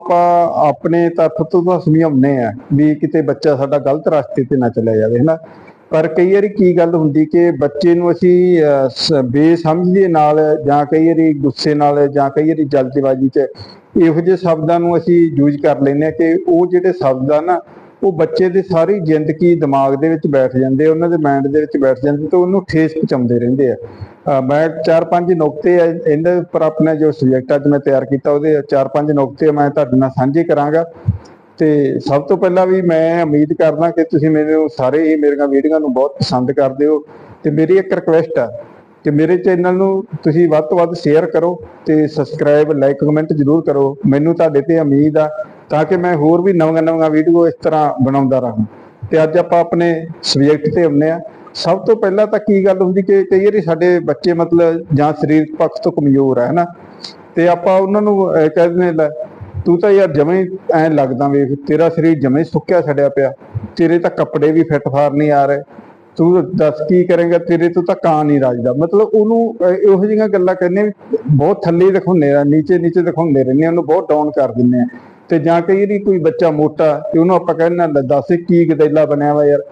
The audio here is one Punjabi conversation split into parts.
ਆਪਾਂ ਆਪਣੇ ਤਰਫ ਤੋਂ ਤਾਂ ਸਮਝਾਉਂਦੇ ਆ ਵੀ ਕਿਤੇ ਬੱਚਾ ਸਾਡਾ ਗਲਤ ਰਸਤੇ ਤੇ ਨਾ ਚਲਿਆ ਜਾਵੇ ਹਨਾ? ਪਰ ਕਈ ਵਾਰੀ ਕੀ ਗੱਲ ਹੁੰਦੀ ਕਿ ਬੱਚੇ ਨੂੰ ਅਸੀਂ ਅਹ, ਸ- ਦੇ ਨਾਲ ਜਾਂ ਕਈ ਵਾਰੀ ਗੁੱਸੇ ਨਾਲ ਜਾਂ ਕਈ ਵਾਰੀ ਜਲਦਬਾਜ਼ੀ 'ਚ ਇਹੋ ਜਿਹੇ ਸ਼ਬਦਾਂ ਨੂੰ ਅਸੀਂ ਯੂਜ਼ ਕਰ ਲੈਂਦੇ ਆ ਕਿ ਉਹ ਜਿਹੜੇ ਸ਼ਬਦ ਆ ਨਾ ਉਹ ਬੱਚੇ ਦੀ ਸਾਰੀ ਜ਼ਿੰਦਗੀ ਦਿਮਾਗ ਦੇ ਵਿੱਚ ਬੈਠ ਜਾਂਦੇ ਉਹਨਾਂ ਦੇ ਮਾਈਂਡ ਦੇ ਵਿੱਚ ਬੈਠ ਜਾਂਦੇ ਤੇ ਉਹਨੂੰ ਠੇਸ ਪਹੁੰਚਾਉਂਦੇ ਰਹਿੰਦੇ ਆ। ਮੈਂ ਚਾਰ ਪੰਜ ਨੁਕਤੇ ਆ, ਇਹਦੇ ਉੱਪਰ ਆਪਣਾ ਜੋ ਸਬਜੈਕਟ ਅੱਜ ਮੈਂ ਤਿਆਰ ਕੀਤਾ ਉਹਦੇ ਚਾਰ ਪੰਜ ਨੁਕਤੇ ਮੈਂ ਤੁਹਾਡੇ ਨਾਲ ਸਾਂਝੇ ਕਰਾਂਗਾ। ਤੇ ਸਭ ਤੋਂ ਪਹਿਲਾਂ ਵੀ ਮੈਂ ਉਮੀਦ ਕਰਦਾ ਕਿ ਤੁਸੀਂ ਮੈਨੂੰ ਸਾਰੇ ਹੀ ਮੇਰੀਆਂ ਵੀਡੀਓ ਨੂੰ ਬਹੁਤ ਪਸੰਦ ਕਰਦੇ ਹੋ। ਤੇ ਮੇਰੀ ਇੱਕ ਰਿਕੁਐਸਟ ਆ ਕਿ ਮੇਰੇ ਚੈਨਲ ਨੂੰ ਤੁਸੀਂ ਵੱਧ ਤੋਂ ਵੱਧ ਸ਼ੇਅਰ ਕਰੋ ਤੇ ਸਬਸਕ੍ਰਾਈਬ ਲਾਈਕ ਕਮੈਂਟ ਜ਼ਰੂਰ ਕਰੋ। ਮੈਨੂੰ ਤੁਹਾਡੇ ਤੇ ਉਮੀਦ ਆ ਤਾਂ ਕਿ ਮੈਂ ਹੋਰ ਵੀ ਨਵੀਆਂ ਨਵੀਆਂ ਵੀਡੀਓ ਇਸ ਤਰ੍ਹਾਂ ਬਣਾਉਂਦਾ ਰਹਾਂ। ਤੇ ਅੱਜ ਆਪਾਂ ਆਪਣੇ ਸਬਜੈਕਟ ਤੇ ਆਉਂਦੇ ਆ ਸਭ ਤੋਂ ਪਹਿਲਾਂ ਤਾਂ ਕੀ ਗੱਲ ਹੁੰਦੀ ਕਿ ਕਈ ਵਾਰੀ ਸਾਡੇ ਬੱਚੇ ਮਤਲਬ ਜਾਂ ਸਰੀਰਕ ਪੱਖ ਤੋਂ ਕਮਜ਼ੋਰ ਹੈ ਹਨਾ ਤੇ ਆਪਾਂ ਉਹਨਾਂ ਨੂੰ ਅਹ, ਕਹਿ ਦਿੰਦੇ ਲੈ ਤੂੰ ਤਾਂ ਯਾਰ ਜਮੇ ਐ ਲੱਗਦਾ ਵੇਖ ਤੇਰਾ ਸਰੀਰ ਜਮੇ ਸੁੱਕਿਆ ਛੜਿਆ ਪਿਆ। ਤੇਰੇ ਤਾਂ ਕੱਪੜੇ ਵੀ ਫਿੱਟ ਫਾਰ ਨਹੀਂ ਆ ਰਹੇ। ਤੂੰ ਦੱਸ ਕੀ ਕਰੇਗਾ? ਤੇਰੇ ਤੋਂ ਤਾਂ ਕਾਂ ਨਹੀਂ ਰਾਜਦਾ। ਮਤਲਬ ਉਹਨੂੰ ਇਹੋ ਜਿਹੀਆਂ ਗੱਲਾਂ ਕਹਿੰਦੇ ਵੀ ਬਹੁਤ ਥੱਲੇ ਦਿਖਾਉਂਦੇ ਆ ਨੀਚੇ ਨੀਚੇ ਦਿਖਾਉਂਦੇ ਰਹਿੰਦੇ ਉਹਨੂੰ ਬਹੁਤ ਡਾਊਨ ਕਰ ਦਿੰਦੇ ਆ। ਤੇ ਜਾਂ ਕਈ ਵਾਰੀ ਕੋਈ ਬੱਚਾ ਮੋਟਾ ਤੇ ਉਹਨੂੰ ਆਪਾਂ ਕਹਿੰਦੇ ਲੈ ਦੱਸ ਕੀ ਗਦੈਲਾ ਬਣਿਆ ਵਾ ਯਾਰ,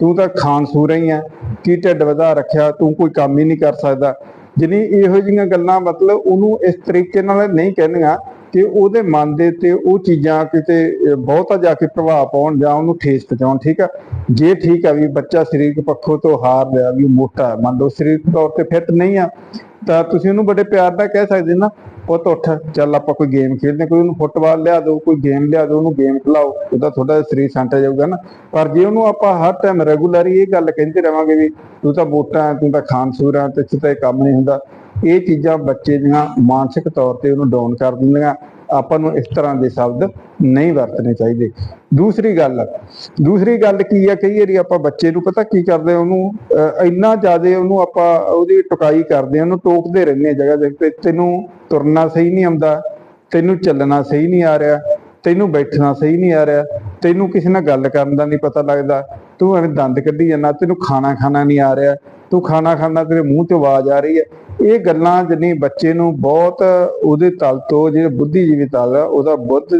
ਤੂੰ ਤਾਂ ਖਾਨ ਸੂਰਾ ਹੀ ਆ ਕੀ ਢਿੱਡ ਵਧਾ ਰੱਖਿਆ, ਤੂੰ ਕੋਈ ਕੰਮ ਹੀ ਨਹੀਂ ਕਰ ਸਕਦਾ। ਜਿਹੜੀ ਇਹੋ ਜਿਹੀਆਂ ਗੱਲਾਂ ਮਤਲਬ ਉਹਨੂੰ ਇਸ ਤਰੀਕੇ ਨਾਲ ਨਹੀਂ ਕਹਿੰਦੀਆਂ ਕਿ ਉਹਦੇ ਮਨ ਦੇ ਤੇ ਉਹ ਚੀਜ਼ਾਂ ਕਿਤੇ ਬਹੁਤਾ ਜਾ ਕੇ ਪ੍ਰਭਾਵ ਪਾਉਣ ਜਾਂ ਉਹਨੂੰ ਠੇਸ ਪਹੁੰਚਾਉਣ, ਠੀਕ ਆ? ਜੇ ਠੀਕ ਆ ਵੀ ਬੱਚਾ ਸਰੀਰਕ ਪੱਖੋਂ ਤੋਂ ਹਾਰ ਰਿਹਾ, ਵੀ ਮੋਟਾ ਮੰਨ ਲਓ ਸਰੀਰਕ ਤੌਰ ਤੇ ਫਿੱਟ ਨਹੀਂ ਆ ਤਾਂ ਤੁਸੀਂ ਉਹਨੂੰ ਬੜੇ ਪਿਆਰ ਨਾਲ ਕਹਿ ਸਕਦੇ ਨਾ ਪੁੱਤ ਉੱਠ ਚੱਲ ਆਪਾਂ ਕੋਈ ਗੇਮ ਖੇਡਦੇ ਹਾਂ, ਕੋਈ ਉਹਨੂੰ ਫੁੱਟਬਾਲ ਲਿਆ ਦਿਓ ਕੋਈ ਗੇਮ ਲਿਆ ਦਿਓ ਉਹਨੂੰ ਗੇਮ ਖਿਲਾਓ ਉਹਦਾ ਥੋੜਾ ਸਰੀਰ ਸੰਟਾ ਜਾਊਗਾ ਨਾ। ਪਰ ਜੇ ਉਹਨੂੰ ਆਪਾਂ ਹਰ ਟਾਈਮ ਰੈਗੂਲਰੀ ਇਹ ਗੱਲ ਕਹਿੰਦੇ ਰਵਾਂਗੇ ਵੀ ਤੂੰ ਤਾਂ ਮੋਟਾ ਤੂੰ ਤਾਂ ਖਾਨਸੂਰ ਹੈ ਤੇ ਇੱਥੇ ਤਾਂ ਇਹ ਕੰਮ ਨਹੀਂ ਹੁੰਦਾ। ਇਹ ਚੀਜ਼ਾਂ ਬੱਚੇ ਦੀਆਂ ਮਾਨਸਿਕ ਤੌਰ ਤੇ ਉਹਨੂੰ ਡਾਊਨ ਕਰ ਦਿੰਦੀਆਂ। ਆਪਾਂ ਨੂੰ ਇਸ ਤਰ੍ਹਾਂ ਦੇ ਸ਼ਬਦ ਨਹੀਂ ਵਰਤਣੇ ਚਾਹੀਦੇ। ਦੂਸਰੀ ਗੱਲ ਦੂਸਰੀ ਗੱਲ ਕੀ ਆ, ਕਈ ਵਾਰੀ ਆਪਾਂ ਬੱਚੇ ਨੂੰ ਪਤਾ ਕੀ ਕਰਦੇ ਉਹਨੂੰ ਇੰਨਾ ਜ਼ਿਆਦਾ ਉਹਨੂੰ ਆਪਾਂ ਉਹਦੀ ਟੁਕਾਈ ਕਰਦੇ ਆ, ਉਹਨੂੰ ਟੋਕਦੇ ਰਹਿੰਦੇ ਆ ਜਗ੍ਹਾ ਦੇ ਤੇ ਤੈਨੂੰ ਤੁਰਨਾ ਸਹੀ ਨਹੀਂ ਆਉਂਦਾ, ਤੈਨੂੰ ਚੱਲਣਾ ਸਹੀ ਨਹੀਂ ਆ ਰਿਹਾ, ਤੈਨੂੰ ਬੈਠਣਾ ਸਹੀ ਨਹੀਂ ਆ ਰਿਹਾ, ਤੈਨੂੰ ਕਿਸੇ ਨਾਲ ਗੱਲ ਕਰਨ ਦਾ ਨਹੀਂ ਪਤਾ ਲੱਗਦਾ, ਤੂੰ ਐਵੇਂ ਦੰਦ ਕੱਢੀ ਜਾਂਦਾ, ਤੈਨੂੰ ਖਾਣਾ ਖਾਣਾ ਨਹੀਂ ਆ ਰਿਹਾ ਤੂੰ ਖਾਣਾ ਖਾਂਦਾ, ਤੇਰੇ ਮੂੰਹ ਤੋਂ ਆਵਾਜ਼ ਆ ਰਹੀ ਹੈ। ਇਹ ਗੱਲਾਂ ਜਿੰਨੀ ਬੱਚੇ ਨੂੰ ਬਹੁਤ ਉਹਦੇ ਤਲ ਤੋਂ, ਜਿਹੜੇ ਬੁੱਧੀਜੀਵੀ ਤਲ ਆ, ਉਹਦਾ ਬੁੱਧ,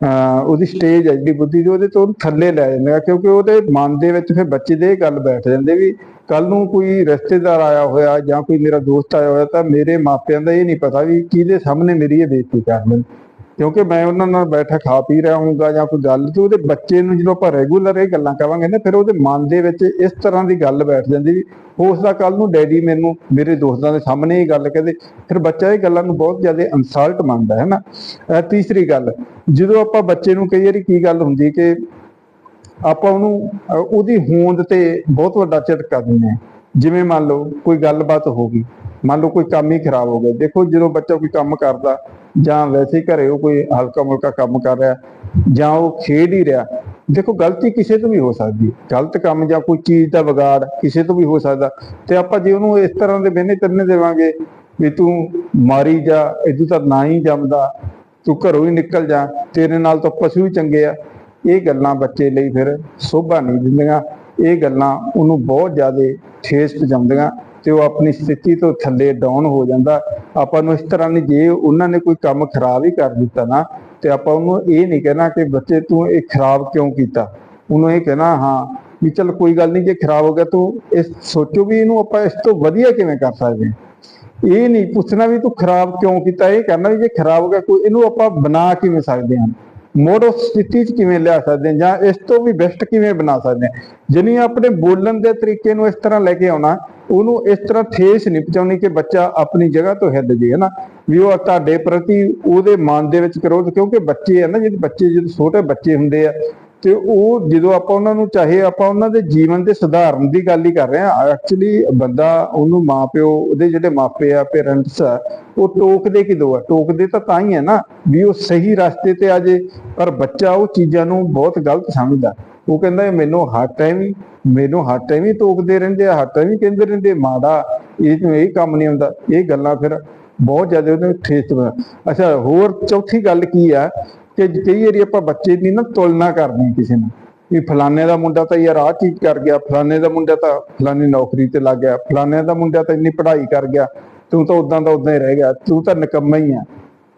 ਅਹ ਉਹਦੀ ਸਟੇਜ ਹੈ ਜਿਹੜੀ ਬੁੱਧੀ ਦੀ, ਉਹਦੇ ਤੋਂ ਉਹਨੂੰ ਥੱਲੇ ਲੈ ਜਾਂਦੇ ਕਿਉਂਕਿ ਉਹਦੇ ਮਨ ਦੇ ਵਿੱਚ ਫਿਰ ਬੱਚੇ ਦੇ ਇਹ ਗੱਲ ਬੈਠ ਜਾਂਦੇ ਵੀ ਕੱਲ ਨੂੰ ਕੋਈ ਰਿਸ਼ਤੇਦਾਰ ਆਇਆ ਹੋਇਆ ਜਾਂ ਕੋਈ ਮੇਰਾ ਦੋਸਤ ਆਇਆ ਹੋਇਆ ਤਾਂ ਮੇਰੇ ਮਾਪਿਆਂ ਦਾ ਇਹ ਨਹੀਂ ਪਤਾ ਵੀ ਕਿਹਦੇ ਸਾਹਮਣੇ ਮੇਰੀ ਇਹ ਬੇਇੱਜ਼ਤੀ ਕਰ ਦੇਣ ਕਿਉਂਕਿ ਮੈਂ ਉਹਨਾਂ ਨਾਲ ਬੈਠਾ ਖਾ ਪੀ ਰਿਹਾ ਹੋਊਗਾ ਜਾਂ ਕੋਈ ਗੱਲ, ਤੇ ਉਹਦੇ ਬੱਚੇ ਨੂੰ ਜਦੋਂ ਆਪਾਂ ਰੈਗੂਲਰ ਇਹ ਗੱਲਾਂ ਕਵਾਂਗੇ ਨਾ, ਫਿਰ ਉਹਦੇ ਮਨ ਦੇ ਵਿੱਚ ਇਸ ਤਰ੍ਹਾਂ ਦੀ ਗੱਲ ਬੈਠ ਜਾਂਦੀ ਵੀ ਹੋ ਸਕਦਾ ਕੱਲ ਨੂੰ ਡੈਡੀ ਮੈਨੂੰ ਮੇਰੇ ਦੋਸਤਾਂ ਦੇ ਸਾਹਮਣੇ ਇਹ ਗੱਲ ਕਹਿੰਦੇ। ਫਿਰ ਬੱਚਾ ਇਹ ਗੱਲਾਂ ਨੂੰ ਬਹੁਤ ਜ਼ਿਆਦਾ ਇਨਸਲਟ ਮੰਨਦਾ ਹੈ ਨਾ। ਤੀਸਰੀ ਗੱਲ, ਜਦੋਂ ਆਪਾਂ ਬੱਚੇ ਨੂੰ ਕਈ ਵਾਰੀ ਕੀ ਗੱਲ ਹੁੰਦੀ ਕਿ ਆਪਾਂ ਉਹਨੂੰ ਉਹਦੀ ਹੋਂਦ ਤੇ ਬਹੁਤ ਵੱਡਾ ਝਟਕਾ ਦਿੰਦੇ ਹਾਂ। ਜਿਵੇਂ ਮੰਨ ਲਓ ਕੋਈ ਗੱਲਬਾਤ ਹੋ ਗਈ ਮੰਨ ਲਓ ਕੋਈ ਕੰਮ ਹੀ ਖਰਾਬ ਹੋ ਗਿਆ। ਦੇਖੋ ਜਦੋਂ ਬੱਚਾ ਕੋਈ ਕੰਮ ਕਰਦਾ, ਜਾਂ ਵੈਸੇ ਹੀ ਘਰੇ ਉਹ ਕੋਈ ਹਲਕਾ ਮੁਲਕਾ ਕੰਮ ਕਰ ਰਿਹਾ, ਜਾਂ ਉਹ ਖੇਡ ਹੀ ਰਿਹਾ, ਦੇਖੋ ਗਲਤੀ ਕਿਸੇ ਤੋਂ ਵੀ ਹੋ ਸਕਦੀ ਹੈ। ਗਲਤ ਕੰਮ ਜਾਂ ਕੋਈ ਚੀਜ਼ ਦਾ ਵਿਗਾੜ ਕਿਸੇ ਤੋਂ ਵੀ ਹੋ ਸਕਦਾ। ਤੇ ਆਪਾਂ ਜੇ ਉਹਨੂੰ ਇਸ ਤਰ੍ਹਾਂ ਦੇ ਬਹਿਨੇ ਤਰਨੇ ਦੇਵਾਂਗੇ ਵੀ ਤੂੰ ਮਾਰੀ ਜਾ ਇਦੋਂ ਤਾਂ ਨਾ ਹੀ ਜੰਮਦਾ, ਤੂੰ ਘਰੋਂ ਹੀ ਨਿਕਲ ਜਾ, ਤੇਰੇ ਨਾਲ ਤਾਂ ਪਸ਼ੂ ਹੀ ਚੰਗੇ ਆ। ਇਹ ਗੱਲਾਂ ਬੱਚੇ ਲਈ ਫਿਰ ਸੋਭਾ ਨਹੀਂ ਦਿੰਦੀਆਂ। ਇਹ ਗੱਲਾਂ ਉਹਨੂੰ ਬਹੁਤ ਜ਼ਿਆਦਾ ਠੇਸ ਪਹੁੰਚਾਉਂਦੀਆਂ। ਤੇ ਉਹ ਆਪਣੀ ਸਥਿਤੀ ਤੋਂ ਥੱਲੇ ਡਾਊਨ ਹੋ ਜਾਂਦਾ। ਆਪਾਂ ਨੂੰ ਇਸ ਤਰ੍ਹਾਂ ਨਹੀਂ, ਜੇ ਉਹਨਾਂ ਨੇ ਕੋਈ ਕੰਮ ਖਰਾਬ ਹੀ ਕਰ ਦਿੱਤਾ ਨਾ, ਤੇ ਆਪਾਂ ਉਹਨੂੰ ਇਹ ਨਹੀਂ ਕਹਿਣਾ ਕਿ ਬੱਚੇ ਤੂੰ ਇਹ ਖਰਾਬ ਕਿਉਂ ਕੀਤਾ? ਉਹਨੂੰ ਇਹ ਕਹਿਣਾ, ਹਾਂ, ਵੀ ਚਲ ਕੋਈ ਗੱਲ ਨਹੀਂ, ਜੇ ਖਰਾਬ ਹੋ ਗਿਆ ਤੂੰ ਇਸ ਸੋਚੋ ਵੀ ਇਹਨੂੰ ਆਪਾਂ ਇਸ ਤੋਂ ਵਧੀਆ ਕਿਵੇਂ ਕਰ ਸਕਦੇ ਹਾਂ। ਇਹ ਨਹੀਂ ਪੁੱਛਣਾ ਵੀ ਤੂੰ ਖਰਾਬ ਕਿਉਂ ਕੀਤਾ, ਇਹ ਕਹਿਣਾ ਵੀ ਜੇ ਖਰਾਬ ਹੋ ਗਿਆ, ਕੋਈ ਇਹਨੂੰ ਆਪਾਂ ਬਣਾ ਕਿਵੇਂ ਸਕਦੇ ਹਾਂ? ਮੋੜ ਉਸ ਸਥਿਤੀ 'ਚ ਕਿਵੇਂ ਲਿਆ ਸਕਦੇ ਹਾਂ ਜਾਂ ਇਸ ਤੋਂ ਵੀ ਬੈਸਟ ਕਿਵੇਂ ਬਣਾ ਸਕਦੇ ਹਾਂ? ਜਾਣੀ ਆਪਣੇ ਬੋਲਣ ਦੇ ਤਰੀਕੇ ਨੂੰ ਇਸ ਤਰ੍ਹਾਂ ਲੈ ਕੇ ਆਉਣਾ ਉਹਨੂੰ ਇਸ ਤਰ੍ਹਾਂ ਠੇਸ ਨਹੀਂ ਪਹੁੰਚਾਉਣੀ ਕਿ ਬੱਚਾ ਆਪਣੀ ਜਗ੍ਹਾ ਤੋਂ ਹਿੱਲ ਜੇ, ਹੈ ਨਾ? ਵੀ ਉਹ ਤੁਹਾਡੇ ਪ੍ਰਤੀ ਉਹਦੇ ਮਨ ਦੇ ਵਿੱਚ ਕਰੋ ਕਿਉਂਕਿ ਬੱਚੇ ਆ ਨਾ, ਜਿਹੜੇ ਬੱਚੇ ਜਦੋਂ ਛੋਟੇ ਬੱਚੇ ਹੁੰਦੇ ਆ, ਤੇ ਉਹ ਜਦੋਂ ਆਪਾਂ ਉਹਨਾਂ ਨੂੰ, ਚਾਹੇ ਆਪਾਂ ਉਹਨਾਂ ਦੇ ਜੀਵਨ ਦੇ ਸੁਧਾਰਨ ਦੀ ਗੱਲ ਹੀ ਕਰ ਰਹੇ ਆ ਐਕਚੁਅਲੀ ਬੰਦਾ ਉਹਨੂੰ ਮਾਪਿਓ, ਉਹਦੇ ਜਿਹੜੇ ਮਾਪੇ ਆ ਪੇਰੈਂਟਸ ਆ, ਉਹ ਟੋਕਦੇ ਕਿਦੋਂ ਆ? ਟੋਕਦੇ ਤਾਂ ਤਾਂ ਹੀ ਹੈ ਨਾ, ਵੀ ਉਹ ਸਹੀ ਰਸਤੇ ਤੇ ਆ ਜੇ, ਪਰ ਬੱਚਾ ਉਹ ਚੀਜ਼ਾਂ ਨੂੰ ਬਹੁਤ ਗਲਤ ਸਮਝਦਾ। ਉਹ ਕਹਿੰਦਾ ਮੈਨੂੰ ਹਰ ਟਾਈਮ ਹੀ ਮੈਨੂੰ ਹਰ ਟਾਈਮ ਹੀ ਟੋਕਦੇ ਰਹਿੰਦੇ ਆ ਹਰ ਟਾਈਮ ਹੀ ਕਹਿੰਦੇ ਰਹਿੰਦੇ ਮਾੜਾ, ਇਹ ਨੂੰ ਇਹ ਕੰਮ ਨਹੀਂ ਹੁੰਦਾ, ਇਹ ਗੱਲਾਂ ਫਿਰ ਬਹੁਤ ਜ਼ਿਆਦਾ ਉਹਦੇ ਠੇਸ ਪੈ ਅੱਛਾ, ਹੋਰ ਚੌਥੀ ਗੱਲ ਕੀ ਆ ਕਿ ਕਈ ਵਾਰੀ ਆਪਾਂ ਬੱਚੇ ਦੀ ਨਾ ਤੁਲਨਾ ਕਰਦੇ ਹਾਂ ਕਿਸੇ ਨਾਲ, ਵੀ ਫਲਾਣੇ ਦਾ ਮੁੰਡਾ ਤਾਂ ਯਾਰ ਆਹ ਚੀਜ਼ ਕਰ ਗਿਆ, ਫਲਾਣੇ ਦਾ ਮੁੰਡਾ ਤਾਂ ਫਲਾਣੀ ਨੌਕਰੀ ਤੇ ਲੱਗ ਗਿਆ ਫਲਾਣੇ ਦਾ ਮੁੰਡਾ ਤਾਂ ਇੰਨੀ ਪੜ੍ਹਾਈ ਕਰ ਗਿਆ, ਤੂੰ ਤਾਂ ਉਦਾਂ ਦਾ ਉਦਾਂ ਹੀ ਰਹਿ ਗਿਆ, ਤੂੰ ਤਾਂ ਨਿਕੰਮਾ ਹੀ ਆ,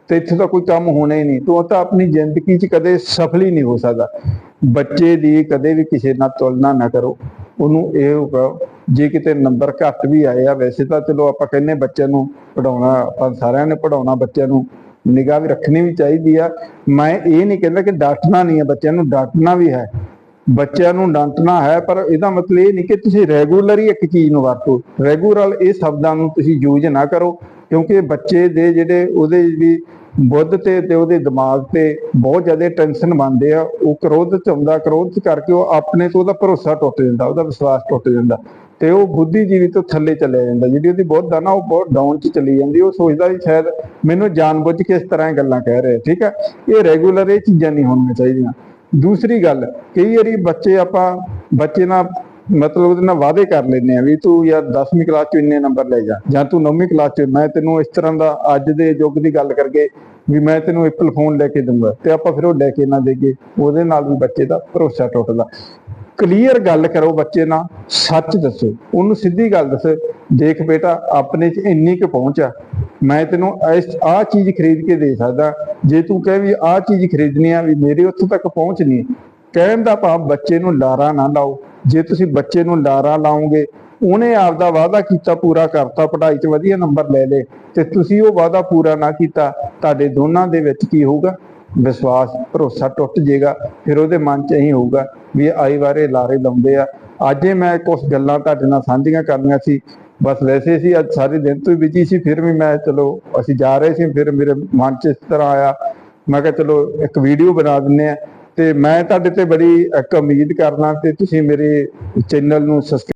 ਤੇ ਇੱਥੇ ਤਾਂ ਕੋਈ ਕੰਮ ਹੋਣਾ ਹੀ ਨਹੀਂ, ਤੂੰ ਤਾਂ ਆਪਣੀ ਜ਼ਿੰਦਗੀ 'ਚ ਕਦੇ ਸਫਲ ਹੀ ਨਹੀਂ ਹੋ ਸਕਦਾ। ਬੱਚੇ ਦੀ ਕਦੇ ਵੀ ਕਿਸੇ ਨਾਲ ਤੁਲਨਾ ਨਾ ਕਰੋ। ਉਹਨੂੰ ਇਹ ਕਹੋ ਜੇ ਕਿਤੇ ਨੰਬਰ ਘੱਟ ਵੀ ਆਏ ਆ, ਵੈਸੇ ਤਾਂ ਚਲੋ ਆਪਾਂ ਕਹਿੰਨੇ ਬੱਚਿਆਂ ਨੂੰ ਪੜਾਉਣਾ ਆਪਾਂ ਸਾਰਿਆਂ ਨੇ ਪੜਾਉਣਾ ਬੱਚਿਆਂ ਨੂੰ ਨਿਗਾਹ ਵੀ ਰੱਖਣੀ ਵੀ ਚਾਹੀਦੀ ਆ। ਮੈਂ ਇਹ ਨਹੀਂ ਕਹਿੰਦਾ ਕਿ ਡਾਂਟਣਾ ਨਹੀਂ ਹੈ ਬੱਚਿਆਂ ਨੂੰ ਡਾਂਟਣਾ ਵੀ ਹੈ। ਬੱਚਿਆਂ ਨੂੰ ਡਾਂਟਣਾ ਹੈ, ਪਰ ਇਹਦਾ ਮਤਲਬ ਇਹ ਨਹੀਂ ਕਿ ਤੁਸੀਂ ਰੈਗੂਲਰ ਹੀ ਇੱਕ ਚੀਜ਼ ਨੂੰ ਵਰਤੋ। ਰੈਗੂਲਰ ਇਹ ਸ਼ਬਦਾਂ ਨੂੰ ਤੁਸੀਂ ਯੂਜ਼ ਨਾ ਕਰੋ, ਕਿਉਂਕਿ ਬੱਚੇ ਦੇ ਜਿਹੜੇ ਉਹਦੇ ਵੀ ਬੁੱਧ ਤੇ ਤੇ ਉਹਦੇ ਦਿਮਾਗ ਤੇ ਬਹੁਤ ਜ਼ਿਆਦਾ ਟੈਨਸ਼ਨ ਬਣਦੇ ਆ, ਉਹ ਕ੍ਰੋਧ ਚ ਆਉਂਦਾ ਕ੍ਰੋਧ ਚ ਕਰਕੇ ਉਹ ਆਪਣੇ ਤੋਂ ਉਹਦਾ ਭਰੋਸਾ ਟੁੱਟ ਜਾਂਦਾ, ਉਹਦਾ ਵਿਸ਼ਵਾਸ ਟੁੱਟ ਜਾਂਦਾ ਤੇ ਉਹ ਬੁੱਧੀਜੀਵੀ ਤੋਂ ਥੱਲੇ ਚਲੇ ਜਾਂਦਾ, ਜਿਹੜੀ ਉਹਦੀ ਬੁੱਧ ਆ ਨਾ ਉਹ ਬਹੁਤ ਡਾਊਨ ਚ ਚਲੀ ਜਾਂਦੀ, ਉਹ ਸੋਚਦਾ ਵੀ ਸ਼ਾਇਦ ਮੈਨੂੰ ਜਾਣਬੁੱਝ ਕੇ ਇਸ ਤਰ੍ਹਾਂ ਗੱਲਾਂ ਕਹਿ ਰਹੇ, ਠੀਕ ਹੈ ਇਹ ਰੈਗੂਲਰ ਇਹ ਚੀਜ਼ਾਂ ਨਹੀਂ ਹੋਣੀਆਂ ਚਾਹੀਦੀਆਂ। ਦੂਸਰੀ ਗੱਲ, ਕਈ ਵਾਰੀ ਬੱਚੇ ਆਪਾਂ, ਬੱਚੇ ਨਾਲ ਮਤਲਬ ਉਹਦੇ ਨਾਲ ਵਾਅਦੇ ਕਰ ਲੈਂਦੇ ਆ ਵੀ ਤੂੰ ਯਾਰ 10ਵੀਂ ਕਲਾਸ ਚ ਇੰਨੇ ਨੰਬਰ ਲੈ ਜਾ, ਜਾਂ ਤੂੰ 9ਵੀਂ ਕਲਾਸ ਚ, ਮੈਂ ਤੈਨੂੰ ਇਸ ਤਰ੍ਹਾਂ ਦਾ ਅੱਜ ਦੇ ਯੁੱਗ ਦੀ ਗੱਲ ਕਰਕੇ ਵੀ ਮੈਂ ਤੈਨੂੰ ਐਪਲ ਫੋਨ ਲੈ ਕੇ ਦੂੰਗਾ ਤੇ ਆਪਾਂ ਫਿਰ ਉਹ ਲੈ ਕੇ ਨਾ ਦੇਗੇ ਉਹਦੇ ਨਾਲ ਵੀ ਬੱਚੇ ਦਾ ਭਰੋਸਾ ਟੁੱਟਦਾ। ਕਲੀਅਰ ਗੱਲ ਕਰੋ ਬੱਚੇ ਨਾਲ, ਸੱਚ ਦੱਸੋ, ਉਹਨੂੰ ਸਿੱਧੀ ਗੱਲ ਦੱਸੋ, ਦੇਖ ਬੇਟਾ, ਆਪਣੇ 'ਚ ਇੰਨੀ ਕੁ ਪਹੁੰਚ ਆ, ਮੈਂ ਤੈਨੂੰ ਇਸ, ਆਹ ਚੀਜ਼ ਖਰੀਦ ਕੇ ਦੇ ਸਕਦਾ, ਜੇ ਤੂੰ ਕਹੇ ਵੀ ਆਹ ਚੀਜ਼ ਖਰੀਦਣੀ ਆ ਵੀ ਮੇਰੇ ਉੱਥੋਂ ਤੱਕ ਪਹੁੰਚ ਨਹੀਂ, ਕਹਿਣ ਦਾ ਭਾਵ ਬੱਚੇ ਨੂੰ ਲਾਰਾ ਨਾ ਲਾਓ ਜੇ ਤੁਸੀਂ ਬੱਚੇ ਨੂੰ ਲਾਰਾ ਲਾਓਗੇ, ਉਹਨੇ ਆਪਦਾ ਵਾਅਦਾ ਕੀਤਾ, ਪੂਰਾ ਕਰਤਾ, ਪੜ੍ਹਾਈ 'ਚ ਵਧੀਆ ਨੰਬਰ ਲੈ ਲੇ ਤੇ ਤੁਸੀਂ ਉਹ ਵਾਅਦਾ ਪੂਰਾ ਨਾ ਕੀਤਾ, ਤੁਹਾਡੇ ਦੋਨਾਂ ਦੇ ਵਿੱਚ ਕੀ ਹੋਊਗਾ? ਵਿਸ਼ਵਾਸ, ਭਰੋਸਾ ਟੁੱਟ ਜਾਏਗਾ, ਫਿਰ ਉਹਦੇ ਮਨ 'ਚ ਇਹੀ ਹੋਊਗਾ ਵੀ ਇਹ ਆਈ ਵਾਰੇ ਲਾਰੇ ਲਾਉਂਦੇ ਆ। ਅੱਜ ਹੀ ਮੈਂ ਕੁਝ ਗੱਲਾਂ ਤੁਹਾਡੇ ਨਾਲ ਸਾਂਝੀਆਂ ਕਰਨੀਆਂ ਸੀ, ਬਸ ਵੈਸੇ ਸੀ, ਅੱਜ ਸਾਰੇ ਦਿਨ ਤੋਂ ਬਿਜ਼ੀ ਸੀ, ਫਿਰ ਵੀ ਮੈਂ ਚਲੋ ਅਸੀਂ ਜਾ ਰਹੇ ਸੀ, ਫਿਰ ਮੇਰੇ ਮਨ 'ਚ ਇਸ ਤਰ੍ਹਾਂ ਆਇਆ। ਮੈਂ ਕਿਹਾ ਚਲੋ ਇੱਕ ਵੀਡੀਓ ਬਣਾ ਦਿੰਨੇ ਆ। ਤੇ ਮੈਂ ਤੁਹਾਡੇ ਤੇ ਬੜੀ ਇੱਕ ਉਮੀਦ ਕਰਨਾ ਤੇ ਤੁਸੀਂ ਮੇਰੇ ਚੈਨਲ ਨੂੰ ਸਬਸਕ੍ਰਾਈਬ